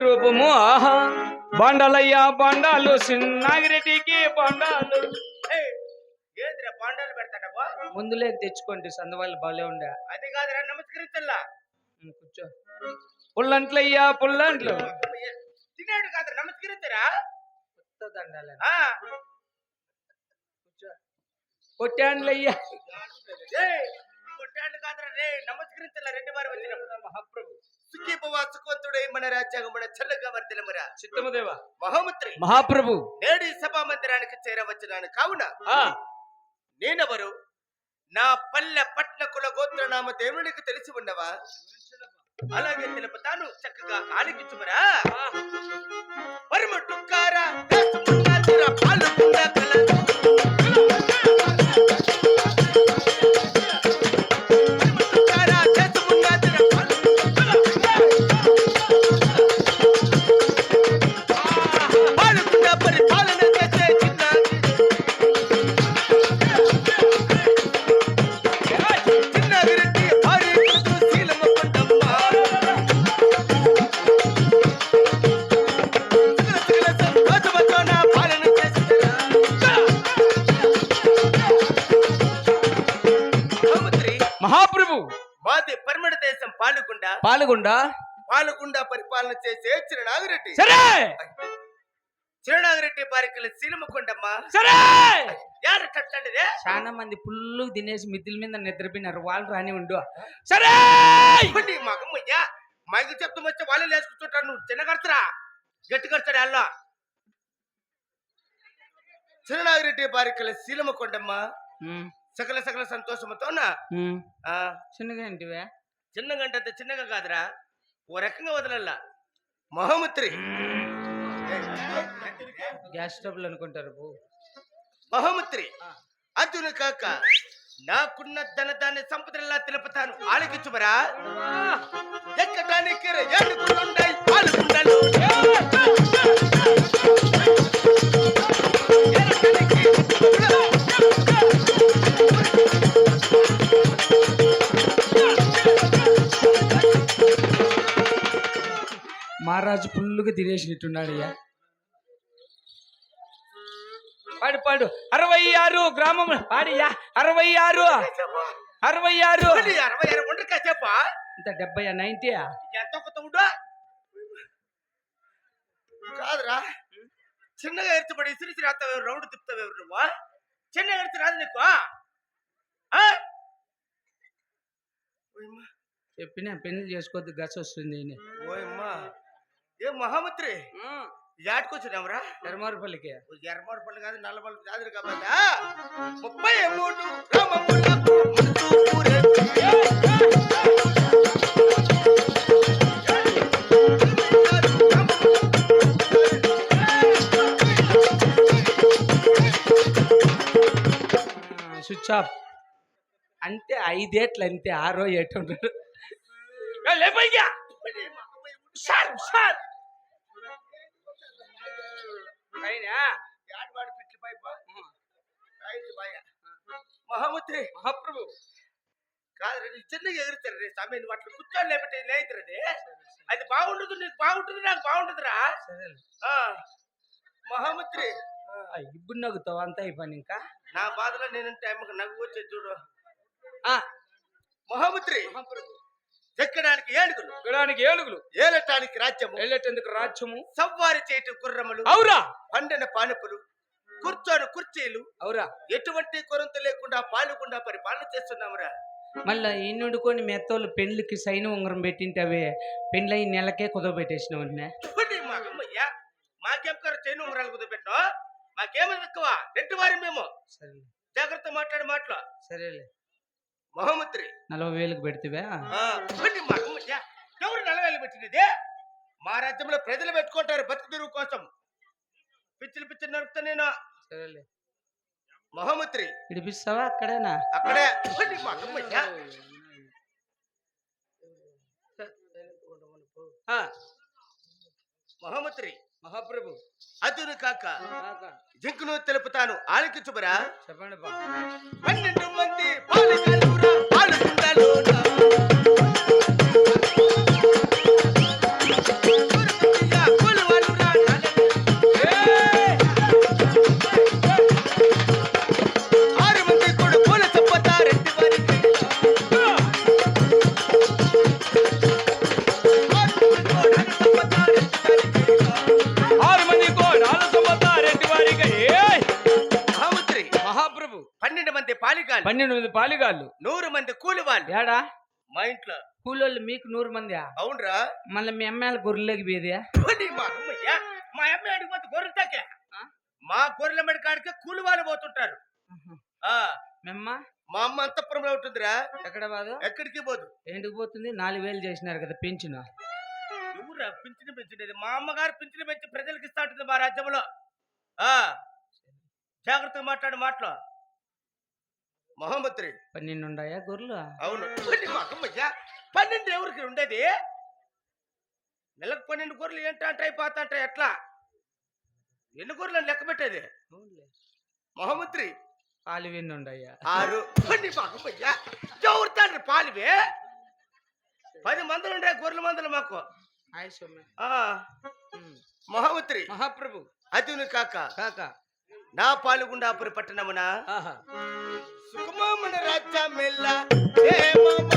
రూపము ఆహా. బండలయ్యా బండాలు సిన్నాగిరెడ్డికి బండాలు. ఏందిరా పాండాలు పెడతాడబ్బా ముందులే తెచ్చుకోండి సందవాళ్ళు బాలే ఉండే. అది కాదురా నమస్కరించల్లా. ఉమ్, కూర్చో. పుల్లంట్లయ్యా పుల్లంట్లు. తినేడు కాదురా నమస్కరించరా? కొత్త దండాలు. ఆ, కూర్చో. కొట్టాండ్లయ్యా ఏయ్, రెడ్డి వారు వచ్చినప్పుడు మహాప్రభు. సుఖవంతుడై మన రాజ్యాంగం మన చల్లగా వర్తిలమరా చిత్తమదేవ. మహోముత్రి. మహాప్రభు. నేడు ఈ సభా మందిరానికి చేరవచ్చున్నాను కావున ఆ. నేనెవరు? నా పల్లె పట్ల కుల గోత్రనామ దేవునికి తెలిసి ఉన్నవా? అలాగే తెలుపుతాను. చక్కగా ఆలకించుమరా. పరమ టుక్కారా దేశమున్నాదిరా పాలుగుండ? పాల్గొండ పరిపాలన చేసే చిరనాగిరెడ్డి. సరే! చిరనాగిరెడ్డి భార్యకులు శీలమ్మ కొండమ్మ సరే! యారు కట్టండిదే? చాలా మంది పుల్లు తినేసి మిద్దుల మీద నిద్రపోయినారు. వాళ్ళు రాని ఉండు. సరే! మగమ్మయ్యా మైకు చెప్తూ వచ్చి వాళ్ళు లేసుకుంటుంటారు నువ్వు చిన్న కడతారా గట్టి కడతాడు అల్లా చిరనాగిరెడ్డి బారికల శీలమ కొండమ్మ ఉమ్, సకల సకల సంతోషముతో ఉమ్. చిన్నగా ఏంటివే? చిన్న గంట చిన్నగా కాదురా. ఓ రకంగా వదలల్లా. మహోముత్రి. గ్యాస్ స్టవ్లు అనుకుంటారు. మహోముత్రి. అదును కాక నాకున్న ధన దాన్ని సంపదల్లా తెలుపుతాను. ఆలకించుమరా? ఎక్కడానికి ఫుల్లుగా తినేసినట్టున్నాడు అయ్యా పాడు పాడు. అరవై ఆరు గ్రామం పాడియా అరవై ఆరు. అరవై ఆరు. అరవై ఆరు ఉండరు చెప్పా ఇంత డెబ్బై నైన్టీ ఎంత కొత్త ఉండు కాదురా. చిన్నగా ఎత్తుబడి ఇసిరిసి రాస్తావు రౌండ్ తిప్పుతావు నువ్వు? చిన్నగా ఎత్తి రాదు నీకు? చెప్పిన పెళ్ళి చేసుకోవద్దు గచ్చ వస్తుంది ఓయమ్మా. ఏ మహామంత్రి? యాడ్కొచ్చినావురా ఎరమారుపల్లికి ఎర్రమాడు పళ్ళు కాదు నల్లపల్లి కాదు కాబట్టి ముప్పై మూడు. Switch off. అంటే ఐదేట్లు అంతే ఆరో ఏటో లేపయ్యా సార్ సార్ అయినా యాడ్వాడు పిచ్చి పైప రైతు బాయ. మహామంత్రి మహాప్రభు. కాదు చిన్నగా ఎగురుతారు రే నువ్వు అట్లా కూర్చొని లేకపోతే లేదురది అది బాగుండదు నీకు బాగుంటుంది నాకు బాగుంటుందిరా సరే ఆ, మహామంత్రి ఇప్పుడు నవ్వుతావు అంతా అయిపోయింది ఇంకా? నా బాధలో నేను టైంకి నవ్వు వచ్చే చూడు. ఆ, మహామంత్రి మహాప్రభు. ఎక్కడానికి ఏనుగులు. గడానికి ఏనుగులు. ఏలటానికి రాజ్యము. వెళ్ళేటందుకు రాజ్యము? సవ్వారి చేటు గుర్రములు. అవురా. పండిన పానుపులు. కూర్చొని కుర్చీలు. అవురా. ఎటువంటి కొరంత లేకుండా పాలుకుండా పరిపాలన చేస్తున్నామురా. మళ్ళా ఈనుడుకొని మెత్తోళ్ళు పెళ్ళికి సైన్ ఉంగరం పెట్టింటవే పెళ్ళి నెలకే కుదవబెట్టేసినావు అన్నే చూడండి మా అమ్మయ్యా మాకేం కర చేను ఉంగరాలు కుదిపెట్టినా మాకేమో తక్కువ రెడ్డి వారి మేము. జాగ్రత్త మాట్లాడి మాటలు. సరేలే. మహోమంత్రి నలభై వేలకు పెడితేవా ఎవరు నలవేలు పెట్టినది మా రాజ్యంలో ప్రజలు పెట్టుకుంటారు బతుకు తెరువు కోసం పిచ్చిలు పిచ్చిలు నరుకుతా నేను సరేలే మహోమంత్రి విడిపిస్తావా అక్కడేనా అక్కడే చూడండి మా అమ్మయ్యా ఆ, మహోమంత్రి మహాప్రభు అదును కాక. జింకును తెలుపుతాను. ఆలకించుబరా చెప్పండి పన్నెండు మంది పాలకులురా, పన్నెండు మంది పాలిగాళ్ళు. నూరు మంది కూలి వాళ్ళు ఏడా? మా ఇంట్లో. కూలోళ్ళు మీకు నూరు మంది అవునరా. మళ్ళీ మీ అమ్మాయిల గొర్రెలకి బేదియా పోనీ మా అమ్మయ్య మా అమ్మ అడిగిపోతే గొర్రె తాకే. ఆ? మా గొర్రెల మెడ కాడికే కూలి వాళ్ళు పోతుంటారు ఆ. మెమ్మ? మా అమ్మ అంతఃపురంలో ఉంటుందిరా. ఎక్కడ బాదు ఎక్కడికి పోదు. ఏంటికి పోతుంది? నాలుగు వేలు చేసినారు కదా పెంచిన. ఎవరురా? పింఛను పెంచినది. మా అమ్మగారు పింఛను పెంచి ప్రజలకు ఇస్తా ఉంటుంది మా రాజ్యంలో. ఆ. జాగ్రత్తగా మాట్లాడు మాటలు. మహమ్మత్రి పన్నెండు ఉన్నాయా గొర్రెలు? అవును. అమ్మయ్య పన్నెండు ఎవరికి ఉండేది? నెలకు పన్నెండు గొర్రెలు ఏంటంటే అంటే అయిపోతా అంటే ఎట్లా? ఎన్ని గొర్రెలు లెక్క పెట్టేది? మహమ్మత్రి పాలు వెన్ను ఉన్నాయా ఆరు. పని బాగుపయ్యా ఎవరు తండ్రి పాలివే? పది మందులు ఉండే గొర్రెల మందులు మాకు. మహామంత్రి మహాప్రభు. అదును కాక. కాక. నా పాలుగుండాపురి పట్టణమున? ఆహా. సుకుమామన రాజ్యమెల్ల ఏ మామ?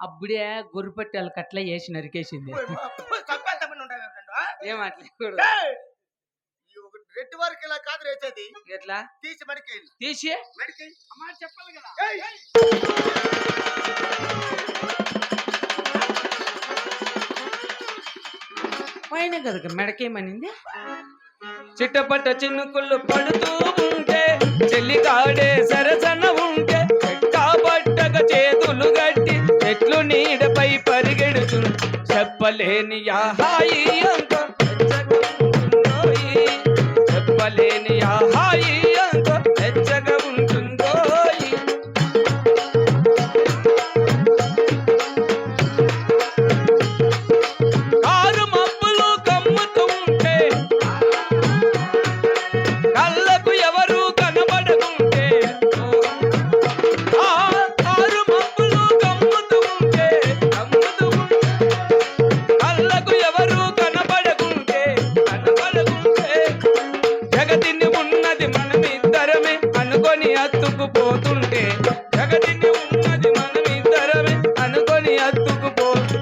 అప్పుడే గొర్రె పట్టి వాళ్ళకి అట్లా వేసి నరికేసింది? ఏమట్లేదు రెడ్డి వారికి ఇలా కాదు రేసేది ఎట్లా? తీసి మడికి తీసి? మడికి అమ్మా చెప్పాలి కదా! పైన కదా మెడకేమనింది? చిట్టపట్ట చినుకులు పడుతూ ఉంటే చెల్లిగాడే సరసన ఉంటే పట్టక చేతులు గట్టి చెట్లు నీడపై పరిగెడుతు చెప్పలేని ఆ హాయి అంత అనుకొని అత్తుకుపోతుంటే జగతిని ఉన్నది మనమిద్దరమే అనుకొని అత్తుకుపోతుంటే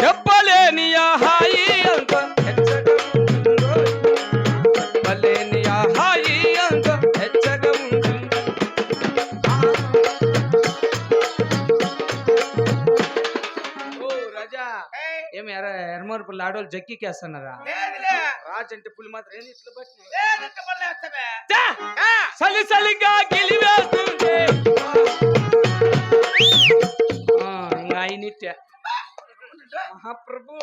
చెప్పలేని ఆ హాయి అంత. చెప్పలేని ఆ హాయి అంత హెచ్చగా! ఏమి ఎర్ర ఎర్మూరు పుల్ల ఆడోళ్ళు జక్కికేస్తున్నారా. రాజు అంటే పులి మాత్రం ఏంది ఇట్లా పట్టినాయి? సలి సలిగా గిలివేస్తుంటే ఆ, ఇంకా అయినిట్టే మహాప్రభు.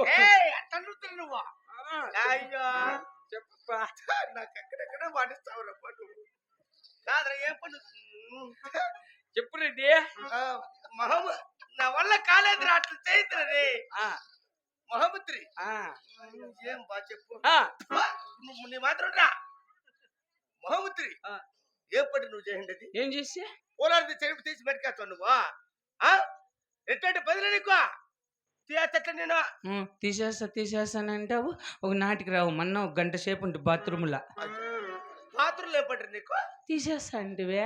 నువ్వు. అయ్యో. చెప్పప్పా నాకు ఎక్కడెక్కడ వాడిస్తావురా పట్టు. కాదురా, ఏం పని? చెప్పు రెడ్డి. మహమ్మ నా వల్ల కాలేదురా అట్లా చేయదురా రే. ఆ, మహమ్మత్రి ఆ, ఏం బా చెప్పు. నువ్వు నీ మాత్రం రా. మహమ్మత్రి ఆ. ఏం పని నువ్వు చేయండి ఏం చేసి? పోలాడిది చెరుపు తీసి మెడికేస్తావు నువ్వు? ఆ? ఎట్లాంటి బదిలీ నీకు? నేను. ఉమ్, తీసేస్తా తీసేస్తానంటావు ఒక నాటికి రావు మొన్న ఒక గంట సేపు ఉంటే బాత్రూమ్లో పాత్రలు ఏం పడ్డారు నీకు? తీసేస్తా అంటివే.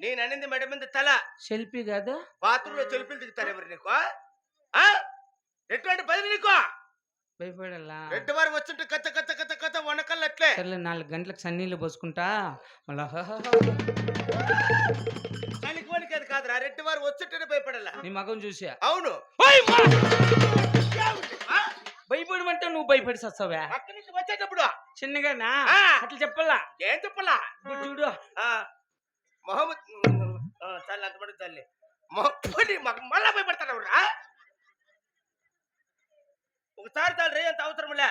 నేను అనింది మెడ మీద తల. సెల్ఫీ కాదు. బాత్రూంలో చెలుపులు దిగుతారు ఎవరు నీకు? ఆ? ఎటువంటి బదిలీ నీకు? భయపడాలా? రెడ్డి వారు వచ్చుంటే కచ్చ కచ్చ కచ్చ కచ్చ వనకళ్ళు అట్లే. సర్లే నాలుగు గంటలకు సన్నీళ్ళు పోసుకుంటా. మళ్ళా చలికి వణికేది కాదురా రెడ్డి వారు వచ్చుంటేనే భయపడాల. నీ మగం చూసా? అవును? భయపడమంటే నువ్వు భయపడి సస్తావా అక్కడి నుంచి వచ్చేటప్పుడు. చిన్నగానా. అట్లా చెప్పాలా? ఏం చెప్పలా? ఇప్పుడు చూడు. మొహమ్మద్ చాలు అంత పడి చాలే మొహమ్మది మళ్ళా భయపడతాడు చాలు రే అంత అవసరంలే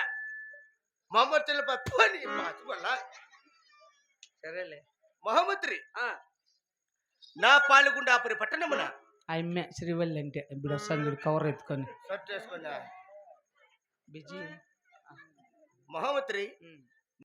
మొహమ్మద్ చెల్లెపై పోనీ మాకు వల్ల సరేలే. మొహమ్మద్రి. ఆ. నా పాలుగుండాపురి పట్టణమున. అమ్మే శ్రీవల్లి అంటే ఇప్పుడు వస్తాను చూడు కవర్ ఎత్తుకొని. బిజీ. మొహమ్మద్రి.